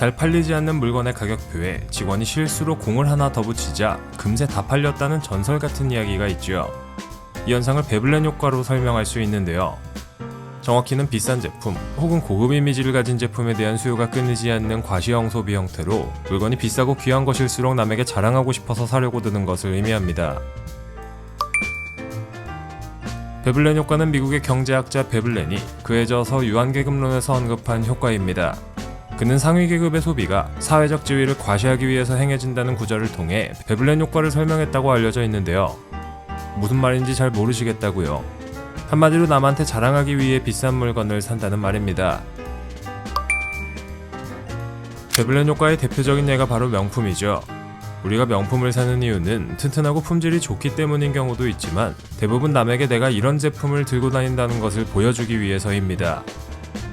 잘 팔리지 않는 물건의 가격표에 직원이 실수로 공을 하나 더 붙이자 금세 다 팔렸다는 전설 같은 이야기가 있죠. 이 현상을 베블렌 효과로 설명할 수 있는데요. 정확히는 비싼 제품 혹은 고급 이미지를 가진 제품에 대한 수요가 끊이지 않는 과시형 소비 형태로 물건이 비싸고 귀한 것일수록 남에게 자랑하고 싶어서 사려고 드는 것을 의미합니다. 베블렌 효과는 미국의 경제학자 베블렌이 그에 져서 유한계급론에서 언급한 효과입니다. 그는 상위 계급의 소비가 사회적 지위를 과시하기 위해서 행해진다는 구절을 통해 베블렌 효과를 설명했다고 알려져 있는데요. 무슨 말인지 잘 모르시겠다고요. 한마디로 남한테 자랑하기 위해 비싼 물건을 산다는 말입니다. 베블렌 효과의 대표적인 예가 바로 명품이죠. 우리가 명품을 사는 이유는 튼튼하고 품질이 좋기 때문인 경우도 있지만 대부분 남에게 내가 이런 제품을 들고 다닌다는 것을 보여주기 위해서입니다.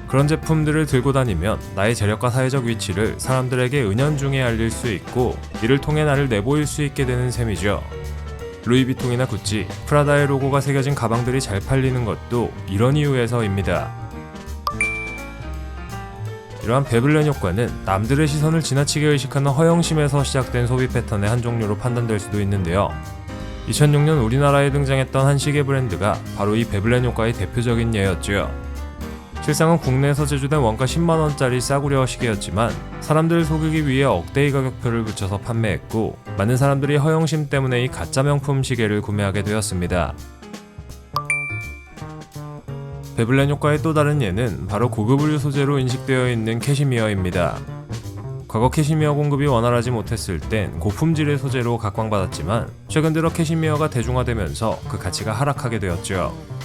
그런 제품들을 들고 다니면 나의 재력과 사회적 위치를 사람들에게 은연중에 알릴 수 있고 이를 통해 나를 내보일 수 있게 되는 셈이죠. 루이비통이나 구찌, 프라다의 로고가 새겨진 가방들이 잘 팔리는 것도 이런 이유에서입니다. 이러한 베블렌 효과는 남들의 시선을 지나치게 의식하는 허영심에서 시작된 소비 패턴의 한 종류로 판단될 수도 있는데요. 2006년 우리나라에 등장했던 한 시계 브랜드가 바로 이 베블렌 효과의 대표적인 예였죠. 실상은 국내에서 제조된 원가 10만원짜리 싸구려 시계였지만 사람들을 속이기 위해 억대의 가격표를 붙여서 판매했고 많은 사람들이 허영심 때문에 이 가짜 명품 시계를 구매하게 되었습니다. 베블렌 효과의 또 다른 예는 바로 고급 의류 소재로 인식되어 있는 캐시미어입니다. 과거 캐시미어 공급이 원활하지 못했을 땐 고품질의 소재로 각광받았지만 최근 들어 캐시미어가 대중화되면서 그 가치가 하락하게 되었죠.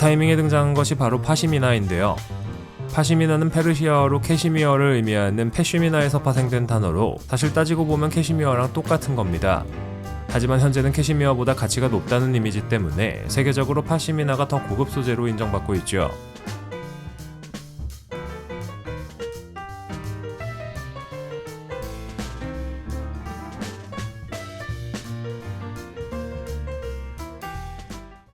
이 타이밍에 등장한 것이 바로 파시미나인데요. 파시미나는 페르시아어로 캐시미어를 의미하는 페쉬미나에서 파생된 단어로 사실 따지고 보면 캐시미어랑 똑같은 겁니다. 하지만 현재는 캐시미어보다 가치가 높다는 이미지 때문에 세계적으로 파시미나가 더 고급 소재로 인정받고 있죠.